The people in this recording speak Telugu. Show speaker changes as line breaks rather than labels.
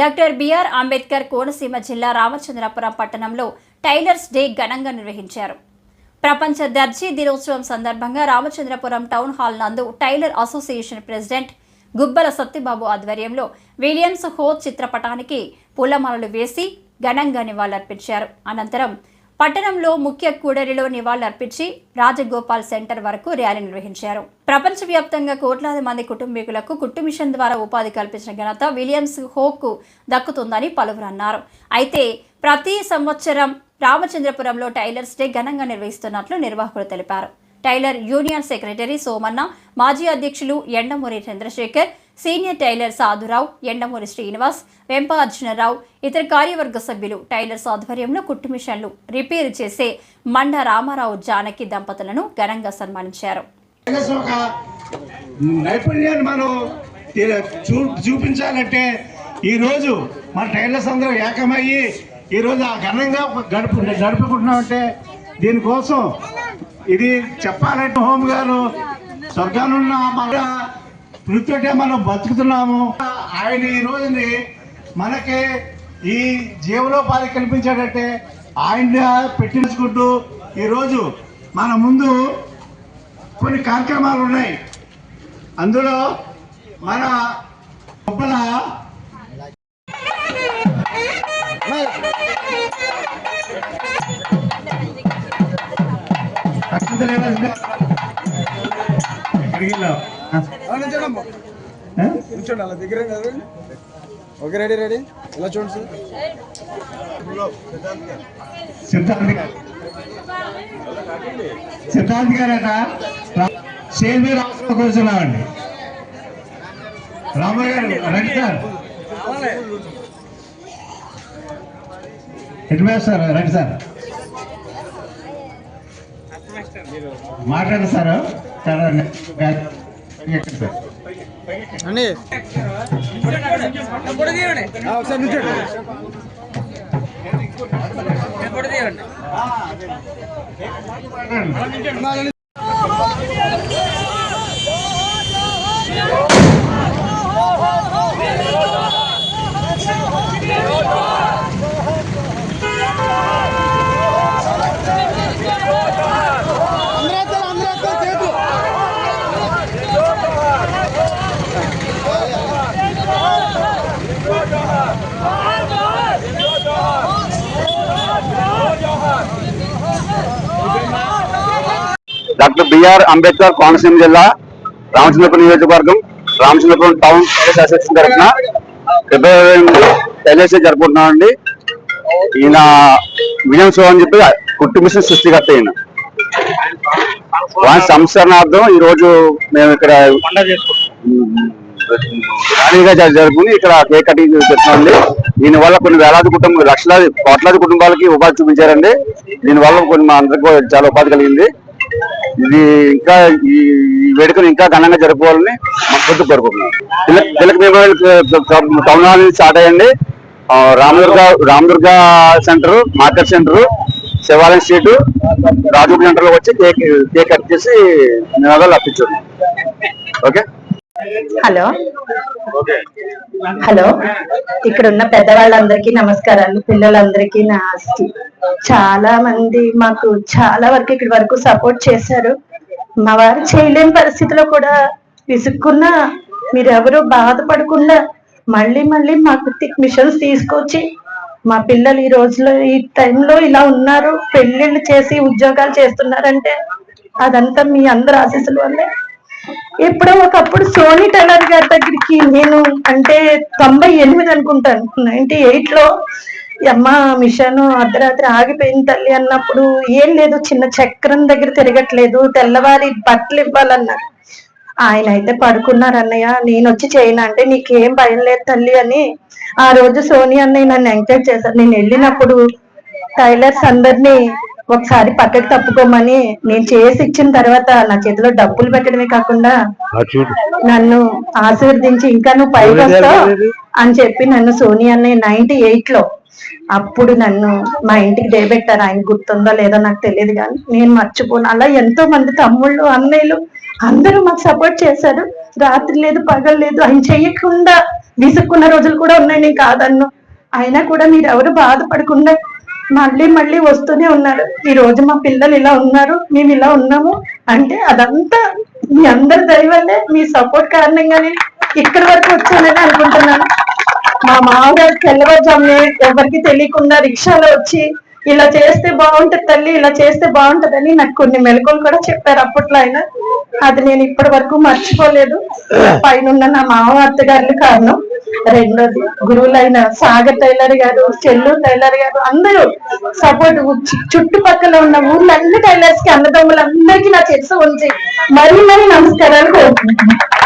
డాక్టర్ బిఆర్ అంబేద్కర్ కోనసీమ జిల్లా రామచంద్రపురం పట్టణంలో టైలర్స్ డే ఘనంగా నిర్వహించారు. ప్రపంచ దర్జీ దినోత్సవం సందర్భంగా రామచంద్రపురం టౌన్ హాల్ నందు tailor association president Gubbala Satyababu ఆధ్వర్యంలో విలియమ్స్ హో చిత్రపటానికి పూలమాలలు వేసి ఘనంగా నివాళులర్పించారు. అనంతరం పట్టణంలో ముఖ్య కూడలిలో నివాళులర్పించి రాజగోపాల్ సెంటర్ వరకు ర్యాలీ నిర్వహించారు. ప్రపంచవ్యాప్తంగా కోట్లాది మంది కుటుంబీకులకు కుట్టు మిషన్ ద్వారా ఉపాధి కల్పించిన ఘనత విలియమ్స్ హోక్ దక్కుతుందని పలువురు అన్నారు. అయితే ప్రతి సంవత్సరం రామచంద్రపురంలో టైలర్స్ డే ఘనంగా నిర్వహిస్తున్నట్లు నిర్వాహకులు తెలిపారు. టైలర్ యూనియన్ సెక్రటరీ సోమన్న మాజీ అధ్యక్షులు ఎండమూరి చంద్రశేఖర్ సీనియర్ టైలర్ సాధురావు ఎండమూరి శ్రీనివాస్ వెంప అర్జునరావు ఇతర కార్యవర్గ సభ్యులు టైలర్స్ ఆధ్వర్యంలో కుట్టు మిషన్లు రిపేరు చేసే మండ రామారావు జానకి దంపతులను ఘనంగా సన్మానించారు.
నైపుణ్యాన్ని మనం చూపించాలంటే ఈరోజు మన టైలర్స్ అందరూ ఏకమయ్యి ఈరోజు ఆ ఘనంగా గడుపు గడుపుకుంటున్నామంటే దీనికోసం ఇది చెప్పాలంటే హోమ్ గారు స్వర్గానున్న మన వృత్తిటే మనం బతుకుతున్నాము. ఆయన ఈ రోజుని మనకి ఈ జీవనోపాధి కల్పించాడంటే ఆయన పెట్టించుకుంటూ ఈరోజు మన ముందు కొన్ని కార్యక్రమాలు ఉన్నాయి. అందులో మన గొప్పల ఎక్కడికి వెళ్ళావు?
కూర్చోండి అలా దగ్గర కాదు ఓకే రెడీ రెడీ. ఎలా చూడండి సార్?
సిద్ధాంత్ గారు. సిద్ధాంత్ గారట అవసరం కూర్చున్నామండి రామయ్య గారు రండి సార్. హెడ్ మాస్టర్ రండి సార్. ఎక్కడ సార్.
అండి ఒకసారి నుంచోండి ఎత్తాలి, అందరూ ఎత్తాలి, చేతులు.
డాక్టర్ బిఆర్ అంబేద్కర్ కోనసీమ జిల్లా రామచంద్రపురం నియోజకవర్గం రామచంద్రపురం టౌన్ టైలర్స్ అసోసియేషన్ తరఫున ఫిబ్రవరి ఎనిమిది జరుపుకుంటున్నాం అండి జరుపుకుంటున్నామండి. ఈయన విజయం సో అని చెప్పి కుట్టు మిషన్ సృష్టికర్త ఈయన. వారి సంస్కరణార్థం ఈ రోజు మేము ఇక్కడ ఖాళీగా జరుపుకుని ఇక్కడ కేక్ కటింగ్ చేస్తున్నామండి. దీని వల్ల కొన్ని వేలాది కుటుంబం లక్షలాది కోట్లాది కుటుంబాలకి ఉపాధి చూపించారండి. దీని వల్ల కొన్ని మా అందరికీ చాలా ఉపాధి కలిగింది. ఇది ఇంకా ఈ వేడుకను ఇంకా ఘనంగా జరుపుకోవాలని మనస్ఫూర్తి కోరుకుంటున్నాం. తిలక్ మెమోరియల్ టౌన్ హాల్ నుంచి స్టార్ట్ అయ్యండి. Ramadurga Ramadurga centre market centre Shivalayam street Raju సెంటర్లో వచ్చి కేక్ కేక్ కట్ చేసి నినాదాలు అర్పించారు ఓకే?
హలో. హలో. ఇక్కడ ఉన్న పెద్దవాళ్ళందరికీ నమస్కారాలు పిల్లలందరికీ నా చాలా మంది మాకు చాలా వరకు ఇక్కడి వరకు సపోర్ట్ చేశారు. మా వారు చేయలేని పరిస్థితిలో కూడా విసుక్కున్నా మీరెవరూ బాధపడకుండా మళ్ళీ మళ్ళీ మాకు మిషన్స్ తీసుకొచ్చి మా పిల్లలు ఈ రోజులో ఈ టైంలో ఇలా ఉన్నారు పెళ్ళిళ్ళు చేసి ఉద్యోగాలు చేస్తున్నారంటే అదంతా మీ అందరి ఆశీస్సుల వల్లే. ఎప్పుడో ఒకప్పుడు సోనీ టైలర్ గారి దగ్గరికి నేను అంటే తొంభై ఎనిమిది అనుకుంటాను నైన్టీ ఎయిట్లో అమ్మ మిషన్ అర్ధరాత్రి ఆగిపోయింది తల్లి అన్నప్పుడు ఏం లేదు చిన్న చక్రం దగ్గర తిరగట్లేదు తెల్లవారి బట్టలు ఇవ్వాలన్నారు ఆయన అయితే పడుకున్నారు అన్నయ్య నేను వచ్చి చేయను? అంటే నీకేం భయం లేదు తల్లి అని ఆ రోజు సోనీ అన్నయ్య నన్ను ఎంకరేజ్ చేశారు. నేను వెళ్ళినప్పుడు టైలర్స్ అందరినీ ఒకసారి పక్కకి తప్పుకోమని నేను చేసి ఇచ్చిన తర్వాత నా చేతిలో డబ్బులు పెట్టడమే కాకుండా నన్ను ఆశీర్వదించి ఇంకా నువ్వు పైకి వస్తావు అని చెప్పి నన్ను సోనీ అన్నయ్య నైన్టీ ఎయిట్లో అప్పుడు నన్ను మా ఇంటికి దేబెట్టారు ఆయన గుర్తుందో లేదో నాకు తెలియదు కానీ నేను మర్చిపోను. అలా ఎంతో మంది తమ్ముళ్ళు అన్నయ్యలు అందరూ మాకు సపోర్ట్ చేశారు. రాత్రి లేదు పగలు లేదు ఆయన చేయకుండా విసుక్కున్న రోజులు కూడా ఉన్నాయి. నేను కాదన్ను. అయినా కూడా మీరు ఎవరు బాధపడకుండా మళ్ళీ మళ్ళీ వస్తూనే ఉన్నారు. ఈ రోజు మా పిల్లలు ఇలా ఉన్నారు మేము ఇలా ఉన్నాము అంటే అదంతా మీ అందరి దయ వల్లే మీ సపోర్ట్ కారణంగానే ఇక్కడి వరకు వచ్చానని అనుకుంటున్నాను. మా మామగారు తెల్లవారుజామునే ఎవరికి తెలియకుండా రిక్షాలో వచ్చి ఇలా చేస్తే బాగుంటది తల్లి ఇలా చేస్తే బాగుంటదని నాకు కొన్ని మెలకులు కూడా చెప్పారు అప్పట్లో ఆయన. అది నేను ఇప్పటి వరకు మర్చిపోలేదు. పైన నా మామ అత్తగారులు కారణం. రెండోది గురువులైన సాగర్ టైలర్ గారు చెల్లు టైలర్ గారు అందరూ సపోర్ట్ చుట్టుపక్కల ఉన్న ఊర్లన్నీ టైలర్స్కి అన్నదమ్ములందరికీ నా చేసి ఉంచి మరీ మరీ నమస్కారాలు కోరుకుంటున్నాను.